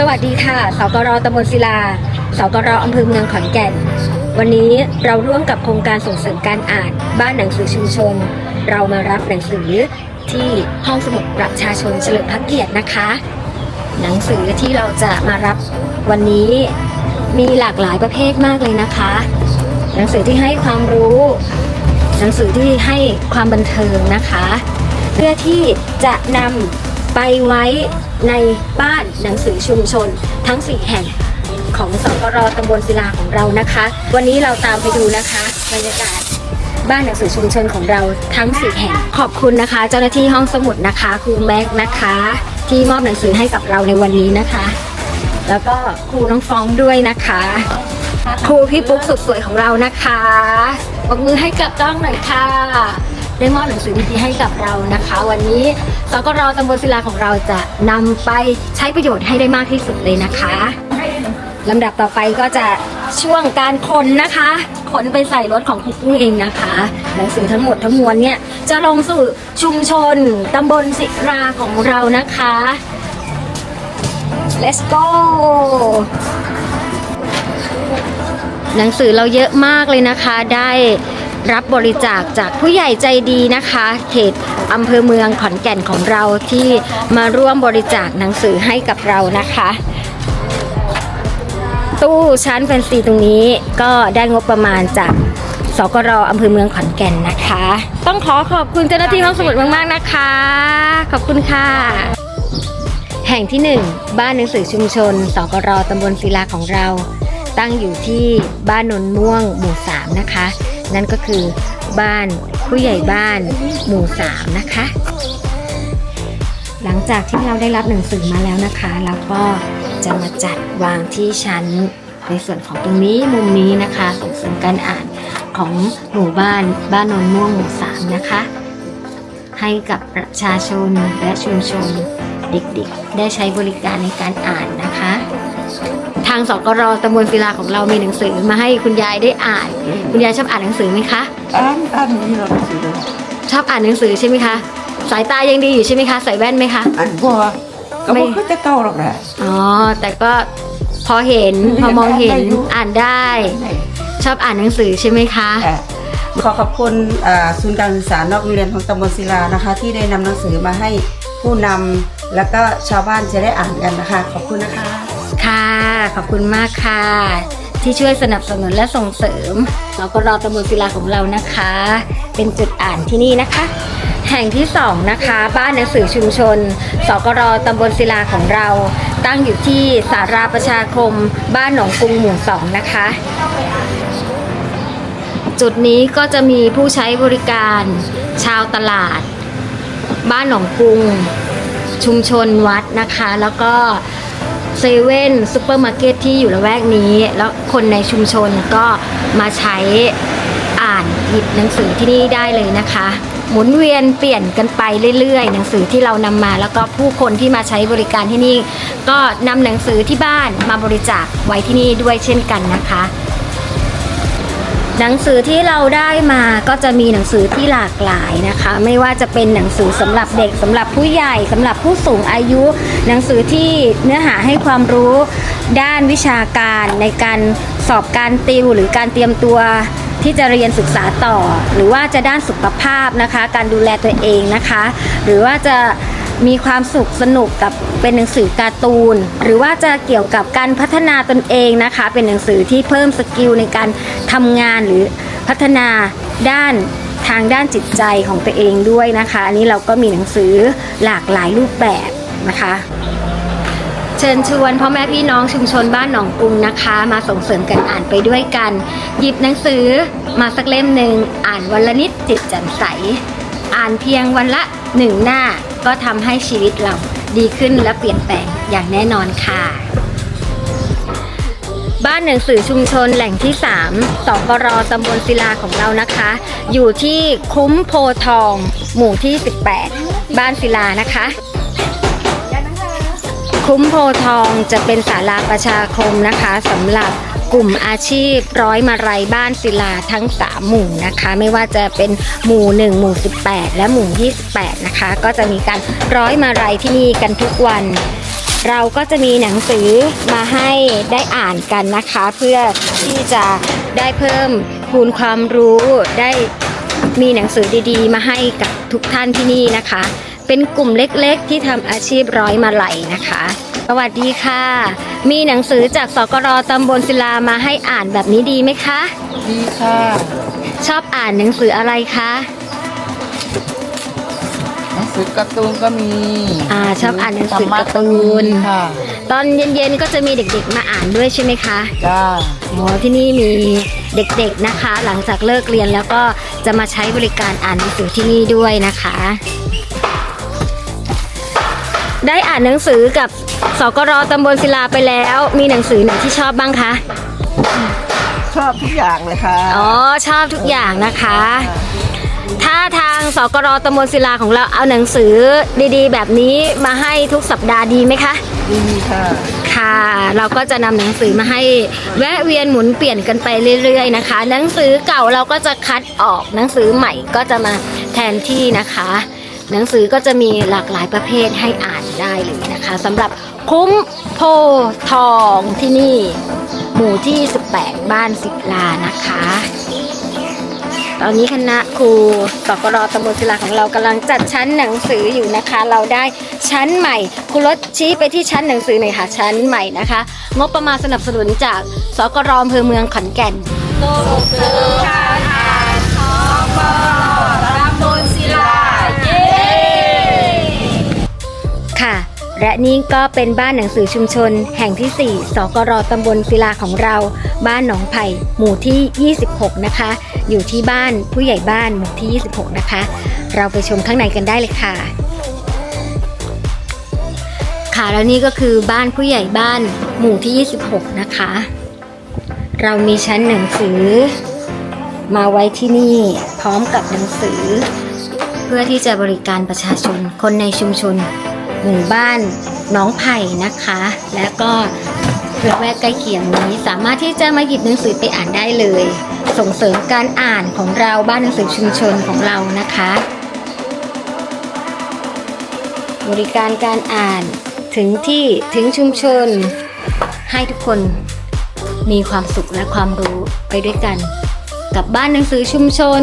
สวัสดีค่ะ สกรตำบลศิลา สกรอำเภอเมืองขอนแก่น วันนี้เราร่วมกับโครงการส่งเสริมการอ่าน บ้านหนังสือชุมชน เรามารับหนังสือที่ห้องสมุดประชาชนเฉลิมพระเกียรตินะคะ หนังสือที่เราจะมารับวันนี้มีหลากหลายประเภทมากเลยนะคะ หนังสือที่ให้ความรู้ หนังสือที่ให้ความบันเทิงนะคะ เพื่อที่จะนำ ไปไว้ในบ้านหนังสือชุมชนทั้ง 4 แห่งของสกรตำบลศิลาของเรานะคะ วันนี้เราตามไปดูนะคะบรรยากาศบ้านหนังสือชุมชนของเราทั้ง4แห่ง ขอบคุณนะคะ เจ้าหน้าที่ห้องสมุดนะคะครูแม็กซ์นะคะ ที่มอบหนังสือให้กับเราในวันนี้นะคะ แล้วก็ครูน้องฟองด้วยนะคะ ครูพี่ปุ๊กสุดสวยของเรานะคะปรบมือให้กับต้องหน่อยค่ะ ได้มอบหนังสือดีๆให้กับเรานะคะ วันนี้สกรตำบลศิลาของเราจะนำไปใช้ประโยชน์ให้ได้มากที่สุดเลยนะคะลำดับต่อไปก็จะช่วงการขนนะคะขนไปใส่รถของครูปุ้ยเองนะคะหนังสือทั้งหมดทั้งมวลเนี่ยจะลงสู่ชุมชนตำบลศิราของเรานะคะ let's go หนังสือเราเยอะมากเลยนะคะได้ รับบริจาคจากผู้ใหญ่ใจดีนะคะ เขตอำเภอเมืองขอนแก่นของเราที่มาร่วมบริจาคหนังสือให้กับเรานะคะ ตู้ชั้นแฟนซีตรงนี้ก็ได้งบประมาณจากสกรอำเภอเมืองขอนแก่นนะคะ ต้องขอขอบคุณเจ้าหน้าที่ห้องสมุดมาก ๆ นะคะ ขอบคุณค่ะ แห่งที่ 1 บ้านหนังสือชุมชน สกรตำบลศิลาของเรา ตั้งอยู่ที่บ้านนนม่วงหมู่ 3 นะคะ นั่นก็คือบ้านผู้ใหญ่บ้านหมู่3นะคะ หลังจากที่เราได้รับหนังสือมาแล้วนะคะเราก็จะมาจัดวางที่ชั้นในส่วนของตรงนี้มุมนี้นะคะส่งเสริมการอ่านของหมู่บ้านบ้านนนม่วงหมู่3นะคะ ให้กับประชาชนและชุมชนเด็กๆ ได้ใช้บริการในการอ่านนะคะางสกรตำบลศิลาของเรามีหนังสือมาให้คุณยายได้อ่าน คุณยายชอบอ่านหนังสือไหมคะอ่านอ่านนี่เราสิเลยชอบอ่านหนังสือใช่ไหมคะ สายตายังดีอยู่ใช่ไหมคะใส่แว่นไหมคะอ่านบัวก็ไม่บ่คือแต่เก่าหรอกแหละอ๋อแต่ก็พอเห็นพอมองเห็นอ่านได้ ชอบอ่านหนังสือใช่ไหมคะอะขอขอบคุณอ่าศูนย์การศึกษานอกโรงเรียนของตำบลศิลานะคะ ที่ได้นำหนังสือมาให้ผู้นำแล้วก็ชาวบ้านจะได้อ่านกันนะคะ ขอบคุณนะคะ ค่ะ ขอบคุณมากค่ะ ที่ช่วยสนับสนุนและส่งเสริมเราก็รอตำบลศิลาของเรานะคะ เป็นจุดอ่านที่นี่นะคะ แห่งที่สองนะคะ บ้านหนังสือชุมชน สกรตำบลศิลาของเรา ตั้งอยู่ที่สาราประชาคม บ้านหนองกรุงหมู่สองนะคะ จุดนี้ก็จะมีผู้ใช้บริการ ชาวตลาด บ้านหนองกรุงชุมชนวัดนะคะ แล้วก็ เซเว่นซูเปอร์มาร์เก็ตที่อยู่ละแวกนี้ แล้วคนในชุมชนก็มาใช้อ่านหยิบหนังสือที่นี่ได้เลยนะคะ หมุนเวียนเปลี่ยนกันไปเรื่อยๆ หนังสือที่เรานำมา แล้วก็ผู้คนที่มาใช้บริการที่นี่ ก็นำหนังสือที่บ้านมาบริจาคไว้ที่นี่ด้วยเช่นกันนะคะ หนังสือที่เราได้มาก็จะมีหนังสือที่หลากหลายนะคะ ไม่ว่าจะเป็นหนังสือสำหรับเด็กสำหรับผู้ใหญ่สำหรับผู้สูงอายุ หนังสือที่เนื้อหาให้ความรู้ด้านวิชาการในการสอบการติวหรือการเตรียมตัวที่จะเรียนศึกษาต่อ หรือว่าจะด้านสุขภาพนะคะ การดูแลตัวเองนะคะ หรือว่าจะ มีความสุขสนุกกับเป็นหนังสือการ์ตูน หรือว่าจะเกี่ยวกับการพัฒนาตนเองนะคะ เป็นหนังสือที่เพิ่มสกิลในการทำงานหรือพัฒนาด้านทางด้านจิตใจของตัวเองด้วยนะคะ อันนี้เราก็มีหนังสือหลากหลายรูปแบบนะคะ เชิญชวนพ่อแม่พี่น้องชุมชนบ้านหนองกรุงนะคะ มาส่งเสริมกันอ่านไปด้วยกัน หยิบหนังสือมาสักเล่มหนึ่งอ่านวันละนิดจิตแจ่มใส อ่านเพียงวันละหนึ่งหน้า ก็ทำให้ชีวิตเราดีขึ้นและเปลี่ยนแปลงอย่างแน่นอนค่ะ บ้านหนังสือชุมชนแหล่งที่ 3สกรตำบลศิลาของเรานะคะ อยู่ที่คุ้มโพทอง หมู่ที่ 18 บ้านศิลานะคะคุ้มโพทองจะเป็นศาลาประชาคมนะคะสำหรับ กลุ่มอาชีพร้อยมาลัยบ้านศิลาทั้ง 3 หมู่นะคะ ไม่ว่าจะเป็นหมู่ 1 หมู่ 18 และหมู่ 28 นะคะ ก็จะมีการร้อยมาลัยที่นี่กันทุกวัน เราก็จะมีหนังสือมาให้ได้อ่านกันนะคะ เพื่อที่จะได้เพิ่มพูนความรู้ได้มีหนังสือดีๆ มาให้กับทุกท่านที่นี่นะคะ เป็นกลุ่มเล็กๆ ที่ทำอาชีพร้อยมาไหลนะคะ สวัสดีค่ะ มีหนังสือจากสกรตำบลศิลามาให้อ่านแบบนี้ดีไหมคะ ดีค่ะ ชอบอ่านหนังสืออะไรคะ หนังสือการ์ตูนก็มีอ่าชอบอ่านหนังสือการ์ตูนธรรมะก็มีค่ะ ตอนเย็นๆก็จะมีเด็กๆมาอ่านด้วยใช่ไหมคะจ้าอ๋อที่นี่มีเด็กๆนะคะ หลังจากเลิกเรียนแล้วก็จะมาใช้บริการอ่านหนังสือที่นี่ด้วยนะคะ ได้อ่านหนังสือกับ สกรตำบลศิลาไปแล้ว มีหนังสือไหนที่ชอบบ้างคะชอบทุกอย่างเลยค่ะ อ๋อชอบทุกอย่างนะคะ ถ้าทางสกรตำบลศิลาของเราเอาหนังสือดีๆ แบบนี้มาให้ทุกสัปดาห์ดีไหมคะ ดีค่ะ ค่ะ เราก็จะนำหนังสือมาให้แวะเวียนหมุนเปลี่ยนกันไปเรื่อยๆนะคะ หนังสือเก่าเราก็จะคัดออกหนังสือใหม่ก็จะมาแทนที่นะคะ หนังสือก็จะมีหลากหลายประเภทให้อ่านได้เลยนะคะสำหรับ คุ้มโพทองที่นี่ หมู่ที่ 18 บ้านศิลานะคะ ตอนนี้คณะครูสกรตำบลศิลาของเรากำลังจัดชั้นหนังสืออยู่นะคะ เราได้ชั้นใหม่ครูรถชี้ไปที่ชั้นหนังสือหน่อยค่ะชั้นใหม่นะคะ งบประมาณสนับสนุนจากสกรอำเภอเมืองขอนแก่นค่ะ และนี่ก็เป็นบ้านหนังสือชุมชน แห่งที่ 4 สกรตำบลศิลาของเรา บ้านหนองไผ่หมู่ที่ 26 นะคะ อยู่ที่บ้านผู้ใหญ่บ้านหมู่ที่ 26 นะคะ เราไปชมข้างในกันได้เลยค่ะ ค่ะแล้วนี่ก็คือบ้านผู้ใหญ่บ้านหมู่ที่ 26 นะคะ เรามีชั้นหนังสือ มาไว้ที่นี่พร้อมกับหนังสือ เพื่อที่จะบริการประชาชนคนในชุมชน หมู่บ้านน้องไผ่นะคะ และก็ละแวกใกล้เคียงนี้สามารถที่จะมาหยิบหนังสือไปอ่านได้เลย ส่งเสริมการอ่านของเราบ้านหนังสือชุมชนของเรานะคะ บริการการอ่านถึงที่ถึงชุมชน ให้ทุกคนมีความสุขและความรู้ไปด้วยกัน กับบ้านหนังสือชุมชน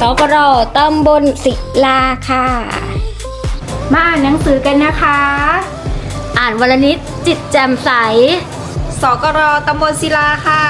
สกรตำบลศิลาค่ะ มาอ่านหนังสือกันนะคะ อ่านวันละนิดจิตแจ่มใส สกรตำบลศิลาค่ะ